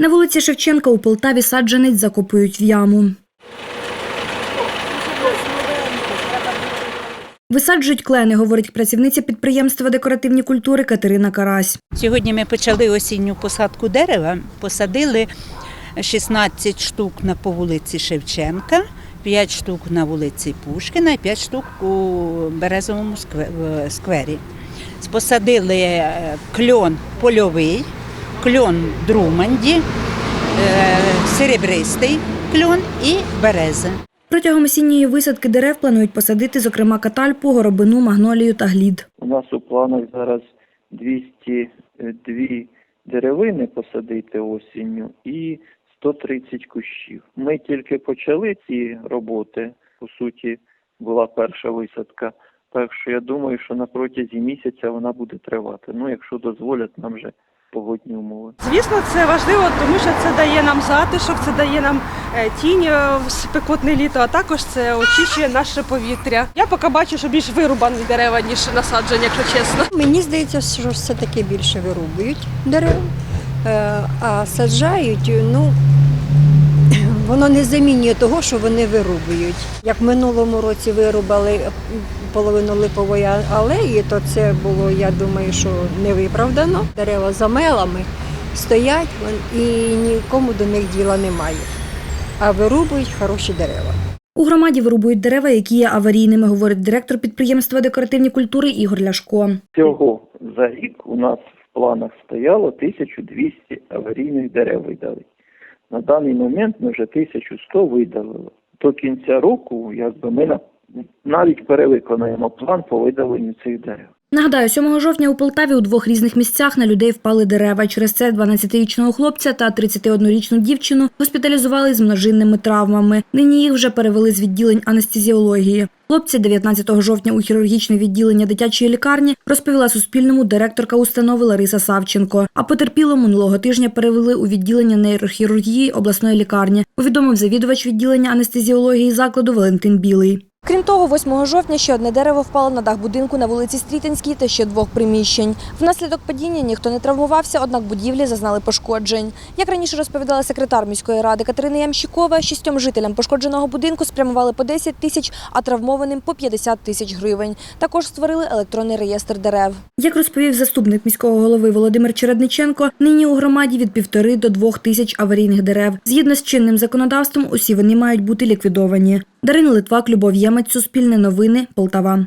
На вулиці Шевченка у Полтаві саджанець закопують в яму. Висаджують клени, говорить працівниця підприємства декоративні культури Катерина Карась. Сьогодні ми почали осінню посадку дерева. Посадили 16 штук на по вулиці Шевченка, 5 штук на вулиці Пушкіна і 5 штук у Березовому сквері. Посадили е, кльон польовий, кльон друманді, е, серебристий кльон і береза. Протягом осінньої висадки дерев планують посадити, зокрема, катальпу, горобину, магнолію та глід. У нас у планах зараз 202 деревини посадити осінню і 130 кущів. Ми тільки почали ці роботи. По суті, була перша висадка. Так що я думаю, що на протязі місяця вона буде тривати. Ну, якщо дозволять нам вже погодні умови. Звісно, це важливо, тому що це дає нам затишок, це дає нам е, тінь е, в спекотне літо, а також це очищує наше повітря. Я поки бачу, що більш вирубані дерева, ніж насаджені, якщо чесно. Мені здається, що все-таки більше вирубують дерев, Е, а саджають, ну воно не замінює того, що вони вирубують. Як в минулому році вирубали половину липової алеї, то це було, я думаю, що не виправдано. Дерева за мелами стоять і нікому до них діла немає. А вирубують хороші дерева. У громаді вирубують дерева, які є аварійними, говорить директор підприємства декоративні культури Ігор Ляшко. Всього за рік у нас в планах стояло 1200 аварійних дерев видалити. На даний момент ми вже 1100 видалили. До кінця року, якби ми на- навіть перевиконаємо план по видаленню цих дерев. Нагадаю, 7 жовтня у Полтаві у двох різних місцях на людей впали дерева. Через це 12-річного хлопця та 31-річну дівчину госпіталізували з множинними травмами. Нині їх вже перевели з відділень анестезіології. Хлопця 19 жовтня у хірургічне відділення дитячої лікарні розповіла Суспільному директорка установи Лариса Савченко. А потерпіло минулого тижня перевели у відділення нейрохірургії обласної лікарні. Повідомив завідувач відділення анестезіології закладу Валентин Білий. Крім того, 8 жовтня ще одне дерево впало на дах будинку на вулиці Стрітинській та ще двох приміщень. Внаслідок падіння ніхто не травмувався, однак будівлі зазнали пошкоджень. Як раніше розповідала секретар міської ради Катерина Ямщикова, шістьом жителям пошкодженого будинку спрямували по 10 тисяч, а травмованим по 50 тисяч гривень. Також створили електронний реєстр дерев. Як розповів заступник міського голови Володимир Чередниченко, нині у громаді від півтори до двох тисяч аварійних дерев. Згідно з чинним законодавством, усі вони мають бути ліквідовані. Дарина Литвак, Любов Ємець, Суспільне новини, Полтава.